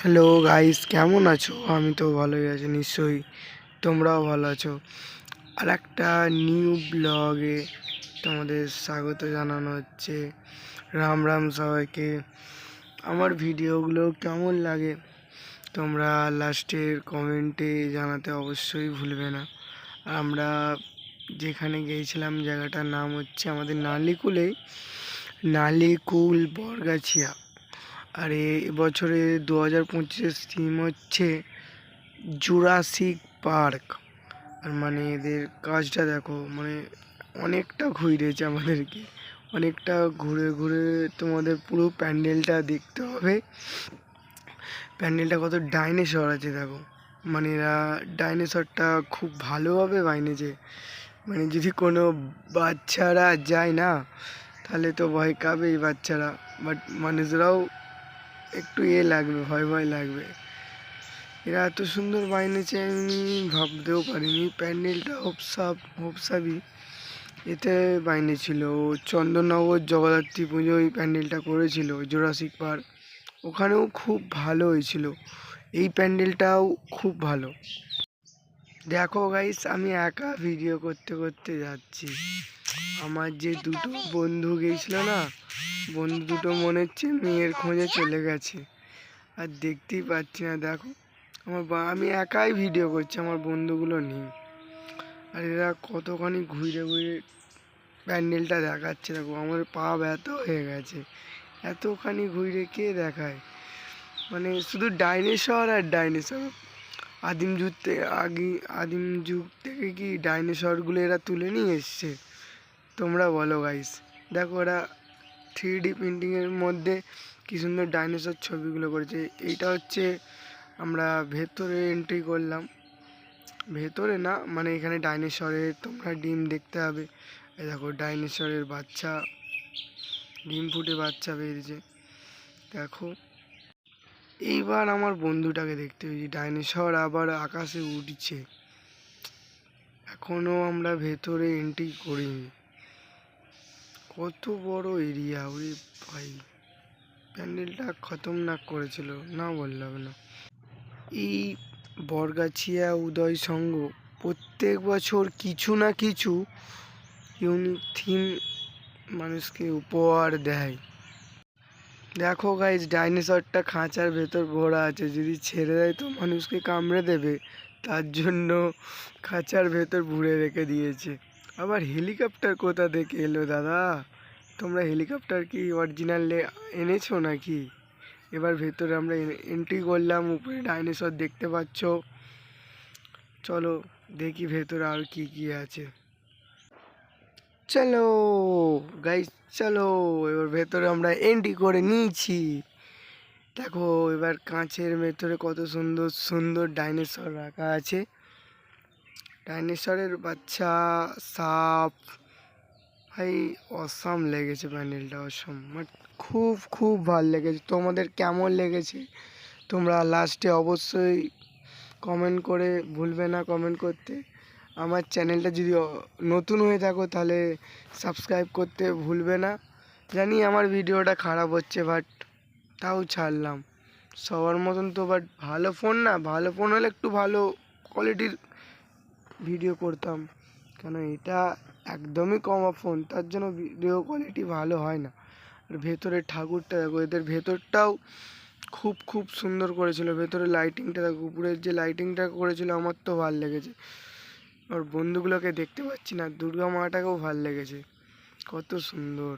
Hello guys কেমন আছো? আমি তো ভালোই আছি, নিশ্চয়ই তোমরাও ভালো আছো। আর একটা নিউ ব্লগে তোমাদের স্বাগত জানানো হচ্ছে। রাম রাম সবাইকে। আমার ভিডিওগুলো কেমন লাগে তোমরা লাস্টের কমেন্টে জানাতে অবশ্যই ভুলবে না। আর আমরা যেখানে গিয়েছিলাম, জায়গাটার নাম হচ্ছে আমাদের নালিকুলেই নালিকুল বরগাছিয়া। আর এবছরে দু হাজার পঁচিশের থিম হচ্ছে জুরাসিক পার্ক আর মানে এদের কাজটা দেখো মানে অনেকটা ঘুরেছে আমাদেরকে। অনেকটা ঘুরে ঘুরে তোমাদের পুরো প্যান্ডেলটা দেখতে হবে। প্যান্ডেলটা কত ডাইনোসর আছে দেখো। মানে এরা ডাইনোসরটা খুব ভালোভাবে বানিয়েছে। মানে যদি কোনো বাচ্চারা যায় না, তাহলে তো ভয় পাবেই বাচ্চারা। বাট মানুষরাও একটু এ লাগবে, ভয় ভয় লাগবে। এরা এত সুন্দর বানিয়েছে, আমি ভাবতেও পারিনি। প্যান্ডেলটা হোপসাপ হোপসাবি এতে বানিয়েছিল। চন্দননগর জগদ্ধাত্রী পুজো এই প্যান্ডেলটা করেছিল, জোরাসিক পার্ক। ওখানেও খুব ভালো হয়েছিল। এই প্যান্ডেলটাও খুব ভালো। দেখো গাইস আমি একা ভিডিও করতে করতে যাচ্ছি। আমার যে দুটো বন্ধু গিয়েছিল না, বন্ধু দুটো মনে হচ্ছে মেয়ের খোঁজে চলে গেছে। আর দেখতেই পাচ্ছি না, দেখো। আমার বা- আমি একাই ভিডিও করছি, আমার বন্ধুগুলো নেই। আর এরা কতখানি ঘুরে ঘুরে প্যান্ডেলটা দেখাচ্ছে, দেখো। আমার পা ব্যথা হয়ে গেছে। এতখানি ঘুরে কে দেখায়? মানে শুধু ডাইনোসর আর ডাইনোসর। আদিম যুগ থেকে আগে আদিম যুগ থেকে কি ডাইনোসরগুলো এরা তুলে নিয়ে এসছে? তোমরা বলো গাইস দেখো ওরা থ্রি ডি প্রিন্টিংয়ের মধ্যে কী সুন্দর ডাইনোসর ছবিগুলো করেছে। এইটা হচ্ছে আমরা ভেতরে এন্ট্রি করলাম। ভেতরে না মানে এখানে ডাইনোসরের তোমরা ডিম দেখতে হবে দেখো ডাইনোসরের বাচ্চা, ডিম ফুটে বাচ্চা বেরিয়েছে। দেখো, এইবার আমার বন্ধুটাকে দেখতে পেয়েছি। ডাইনোসর আবার আকাশে উঠছে। এখনও আমরা ভেতরে এন্ট্রি করিনি। কত বড় এরিয়া, ওরে ভাই। প্যান্ডেলটা খতমনাক করেছিল, না বললে হবে না। এই বরগাছিয়া উদয় সংঘ প্রত্যেক বছর কিছু না কিছু ইউনিক থিম মানুষকে উপহার দেয়। দেখো গাইজ ডাইনোসরটা খাঁচার ভেতর ভরা আছে, যদি ছেড়ে দেয় তো মানুষকে কামড়ে দেবে, তার জন্য খাঁচার ভেতর ভুড়ে রেখে দিয়েছে। আবার হেলিকপ্টার কোথা থেকে এলো, দাদা? তোমরা হেলিকপ্টার কি অরিজিনাল এনেছো নাকি? এবার ভেতরে আমরা এন্ট্রি করলাম, উপরে ডাইনোসর দেখতে পাচ্ছ। চলো দেখি ভেতরে আর কি কি আছে। চলো গাইস চলো, এবার ভেতরে আমরা এন্ট্রি করে নিয়েছি। দেখো, এবার কাঁচের ভেতরে কত সুন্দর সুন্দর ডাইনোসর রাখা আছে। ডাইনোসরের বাচ্চা, সাপ। ভাই, অসাম লেগেছে প্যান্ডেলটা অসাম। বাট খুব খুব ভালো লেগেছে। তোমাদের কেমন লেগেছে? তোমরা লাস্টে অবশ্যই কমেন্ট করে ভুলবে না কমেন্ট করতে। আমার চ্যানেলটা যদি নতুন হয়ে থাকো তাহলে সাবস্ক্রাইব করতে ভুলবে না। জানি আমার ভিডিওটা খারাপ হচ্ছে বাট তাও ছাড়লাম। সবার মতন তো বাট ভালো ফোন না। ভালো ফোন হলে একটু ভালো কোয়ালিটির ভিডিও করতাম। কেন এটা একদমই কমা ফোন তার জন্য ভিডিও কোয়ালিটি ভালো হয় না। আর ভেতরে ঠাকুরটা দেখো, এদের ভেতরটাও খুব খুব সুন্দর করেছিল। ভেতরে লাইটিংটা দেখো উপরের যে লাইটিংটা করেছিল, আমার তো ভালো লেগেছে। আর বন্ধুগুলোকে দেখতে পাচ্ছি না, দুর্গা মাটাকেও ভালো লেগেছে। কত সুন্দর।